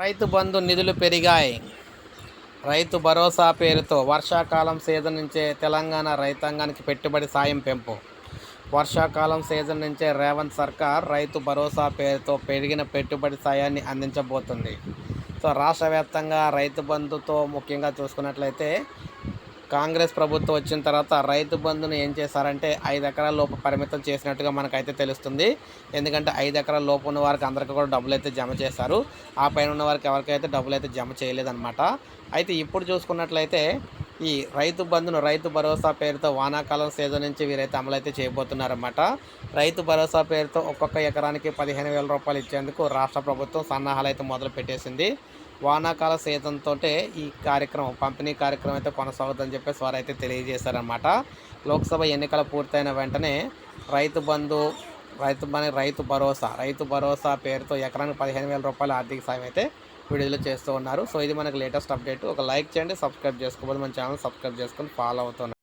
రైతు బంధు నిధులు పెరిగాయి. రైతు భరోసా పేరుతో వర్షాకాలం సీజన్ నుంచే తెలంగాణ రైతాంగానికి పెట్టుబడి సాయం పెంపు. వర్షాకాలం సీజన్ నుంచే రేవంత్ సర్కార్ రైతు భరోసా పేరుతో పెరిగిన పెట్టుబడి సాయాన్ని అందించబోతుంది. సో రాష్ట్ర వ్యాప్తంగా రైతు బంధుతో ముఖ్యంగా చూసుకున్నట్లయితే కాంగ్రెస్ ప్రభుత్వం వచ్చిన తర్వాత రైతు బంధును ఏం చేశారంటే ఐదు ఎకరాల లోపు పరిమితం చేసినట్టుగా మనకైతే తెలుస్తుంది. ఎందుకంటే ఐదు ఎకరాల లోపు ఉన్న వారికి అందరికీ కూడా డబ్బులు అయితే జమ చేశారు. ఆ పైన ఉన్న వారికి ఎవరికైతే డబ్బులు అయితే జమ చేయలేదన్నమాట. అయితే ఇప్పుడు చూసుకున్నట్లయితే ఈ రైతు బంధును రైతు భరోసా పేరుతో వానాకాలం సీజన్ నుంచి వీరైతే అమలైతే చేయబోతున్నారన్నమాట. రైతు భరోసా పేరుతో ఒక్కొక్క ఎకరానికి పదిహేను వేల రూపాయలు ఇచ్చేందుకు రాష్ట్ర ప్రభుత్వం సన్నాహాలు అయితే మొదలు పెట్టేసింది వానాకాల సీజన్తో ఈ కార్యక్రమం పంపిణీ కార్యక్రమం అయితే కొనసాగుతుందని చెప్పేసి వారు అయితే తెలియజేశారన్నమాట. లోక్సభ ఎన్నికలు పూర్తయిన వెంటనే రైతు బంధు రైతు మన రైతు భరోసా రైతు భరోసా పేరుతో ఎకరానికి పదిహేను వేల రూపాయల ఆర్థిక సాయం అయితే విడుదల చేస్తూ ఉన్నారు. సో ఇది మనకు లేటెస్ట్ అప్డేట్. ఒక లైక్ చేయండి సబ్స్క్రైబ్ చేసుకోబోదు మన ఛానల్ సబ్స్క్రైబ్ చేసుకొని ఫాలో అవుతున్నారు